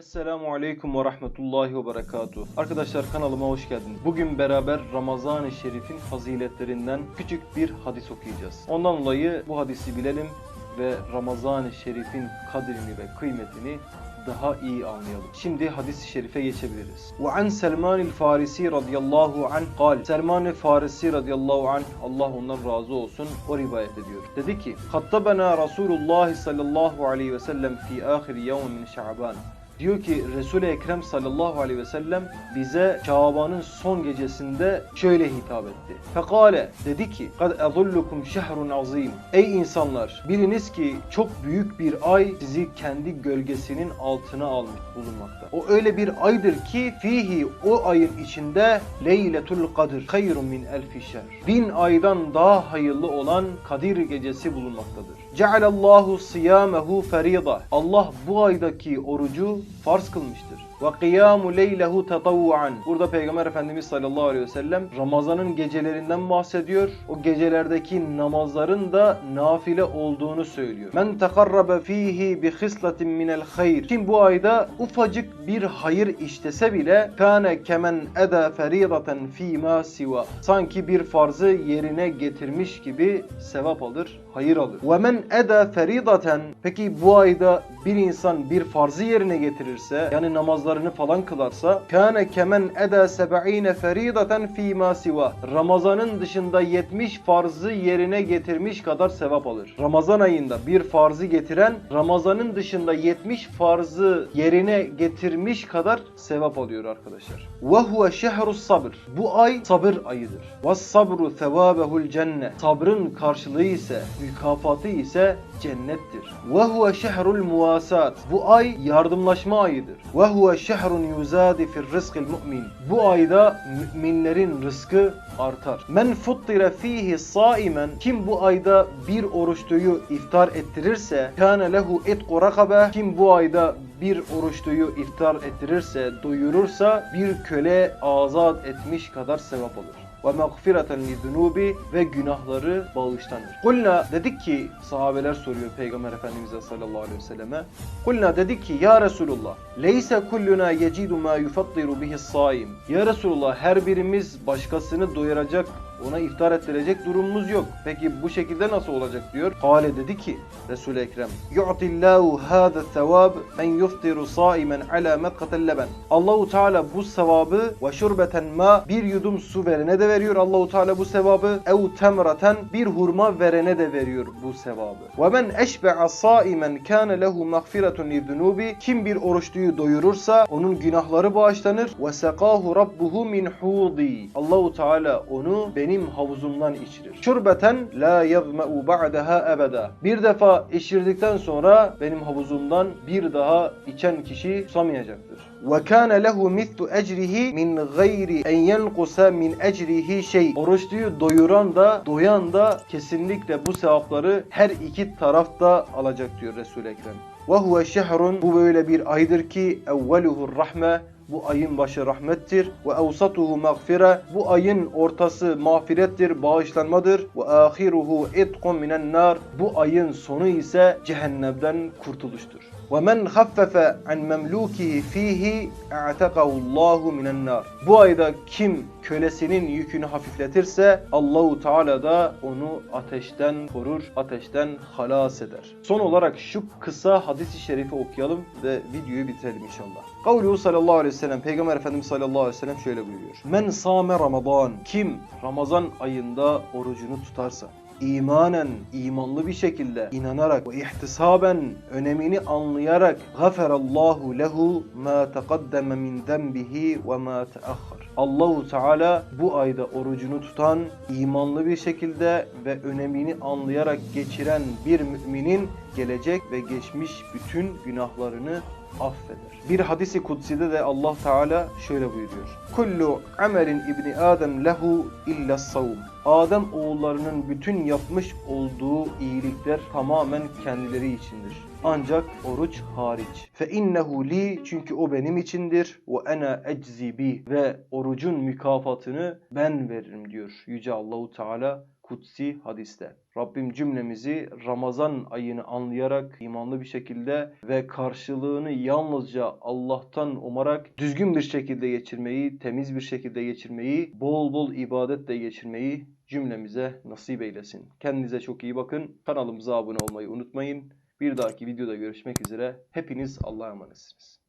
Esselamu Aleyküm ve Rahmetullahi ve Berekatuhu. Arkadaşlar kanalıma hoş geldiniz. Bugün beraber Ramazan-ı Şerif'in faziletlerinden küçük bir hadis okuyacağız. Ondan dolayı bu hadisi bilelim ve Ramazan-ı Şerif'in kadrini ve kıymetini daha iyi anlayalım. Şimdi hadis-i şerife geçebiliriz. Ve an Selman el-Farisi radıyallahu anh kal. Selman el-Farisi radıyallahu anh Allah ondan razı olsun o rivayet ediyor. Dedi ki: "Hattabana Resulullah sallallahu aleyhi ve sellem fi ahir yevm min Şaban." Diyor ki Resul-i Ekrem sallallahu aleyhi ve sellem bize Şaban'ın son gecesinde şöyle hitap etti. Fekale dedi ki kad ezullukum şehrun azim. Ey insanlar biliniz ki çok büyük bir ay sizi kendi gölgesinin altına almış bulunmakta. O öyle bir aydır ki fihi o ayın içinde Leyletul Kadir hayrun min elfi şehr. Bin aydan daha hayırlı olan Kadir gecesi bulunmaktadır. Cealallahu siyamehu ferida. Allah bu aydaki orucu farz kılmıştır. Ve kıyamu leylehu tatavvuan. Burada Peygamber Efendimiz sallallahu aleyhi ve sellem Ramazan'ın gecelerinden bahsediyor. O gecelerdeki namazların da nafile olduğunu söylüyor. Men tekarrabe fihi bi hislatin minel hayr. Kim bu ayda ufacık bir hayır işlese bile kâne kemen eda feridaten fîmâ siva. Sanki bir farzı yerine getirmiş gibi sevap alır, hayır alır. Ve men eda feridaten. Peki bu ayda bir insan bir farzı yerine getirirse yani namazlarını falan kılarsa kâne kemen eda seb'ine feridaten fîmâ siva. Ramazanın dışında 70 farzı yerine getirmiş kadar sevap alır. Ramazan ayında bir farzı getiren Ramazanın dışında 70 farzı yerine getirmiş kadar sevap alıyor arkadaşlar. Ve huve şehrus sabr. Bu ay sabır ayıdır. Ve sabru sevabehul cennet. Sabrın karşılığı ise, mükafatı ise cennettir. Ve huve şehrul muvasat. Bu ay yardımlaşma ayıdır. Ve huve şehrun yuzadi fir rizkil mu'min. Bu ayda müminlerin rızkı artar. Men futtire fihi saimen. Kim bu ayda bir oruçluyu iftar ettirirse kâne lehu etku rakabe. Kim bu ayda bir oruçluyu iftar ettirirse, doyurursa bir köle azat etmiş kadar sevap alır ve mağfireten lizunubi ve günahları bağışlanır. Kulna dedik ki sahabeler soruyor Peygamber Efendimiz'e sallallahu aleyhi ve selleme. Kulna dedik ki ya Resulullah leyse kulluna yecidu ma yufattiru bihi saim. Ya Resulullah her birimiz başkasını doyuracak ona iftar ettirecek durumumuz yok. Peki bu şekilde nasıl olacak diyor. Kale dedi ki Resul-i Ekrem yu'tillahu hâze sevâb men yuftiru saimen ala medkatel leben. Allahu Teala bu sevabı ve şurbeten ma bir yudum su verene de veriyor Allahu Teala bu sevabı. Ev temraten bir hurma verene de veriyor bu sevabı. Ve men eşbe'a saimen kana lehu mağfiretun lizunubi. Kim bir oruçluyu doyurursa onun günahları bağışlanır. Ve sekahu rabbuhu min hudi. Allahu Teala onu benim havuzumdan içirir. Şurbeten la yazma'u ba'daha ebeda. Bir defa içirdikten sonra benim havuzumdan bir daha içen kişi susamayacaktır. Ve kana lehu mislu ecrihi min gayri en yenkusa min ecrihi şey. Oruçluyu doyuran da doyan da kesinlikle bu sevapları her iki tarafta alacak diyor Resul-i Ekrem. Ve huve şehrun bu böyle bir aydır ki evveluhu rahme bu ayın başı rahmettir. Ve evsatuhu mağfire. Bu ayın ortası mağfirettir, bağışlanmadır. Ve ahiruhu itkun minen nar. Bu ayın sonu ise cehennemden kurtuluştur. Ve men haffefe an memlukihi fihi a'takahu Allahu minen nar. Bu ayda kim kölesinin yükünü hafifletirse Allahu Teala da onu ateşten korur, ateşten halas eder. Son olarak şu kısa hadisi şerifi okuyalım ve videoyu bitirelim inşallah. Kavluhu sallallahu aleyhi ve sellem Peygamber Efendimiz sallallahu aleyhi ve sellem şöyle buyuruyor. Men same Ramazan kim Ramazan ayında orucunu tutarsa imanen, imanlı bir şekilde inanarak ve ihtisaben önemini anlayarak gaferallahu lehu ma taqaddeme min zenbihi ve ma teahhar. Allahu Teala bu ayda orucunu tutan, imanlı bir şekilde ve önemini anlayarak geçiren bir müminin gelecek ve geçmiş bütün günahlarını affeder. Bir hadisi kutside de Allah Teala şöyle buyuruyor. Kullu amelin ibni Adem lehu illa savm. Adem oğullarının bütün yapmış olduğu iyilikler tamamen kendileri içindir. Ancak oruç hariç. Fe innehu li çünkü o benim içindir. Ve ana eczi bi ve orucun mükafatını ben veririm diyor Yüce Allahu Teala kutsi hadiste. Rabbim cümlemizi Ramazan ayını anlayarak imanlı bir şekilde ve karşılığını yalnızca Allah'tan umarak düzgün bir şekilde geçirmeyi, temiz bir şekilde geçirmeyi, bol bol ibadetle geçirmeyi cümlemize nasip eylesin. Kendinize çok iyi bakın. Kanalımıza abone olmayı unutmayın. Bir dahaki videoda görüşmek üzere. Hepiniz Allah'a emanetsiniz.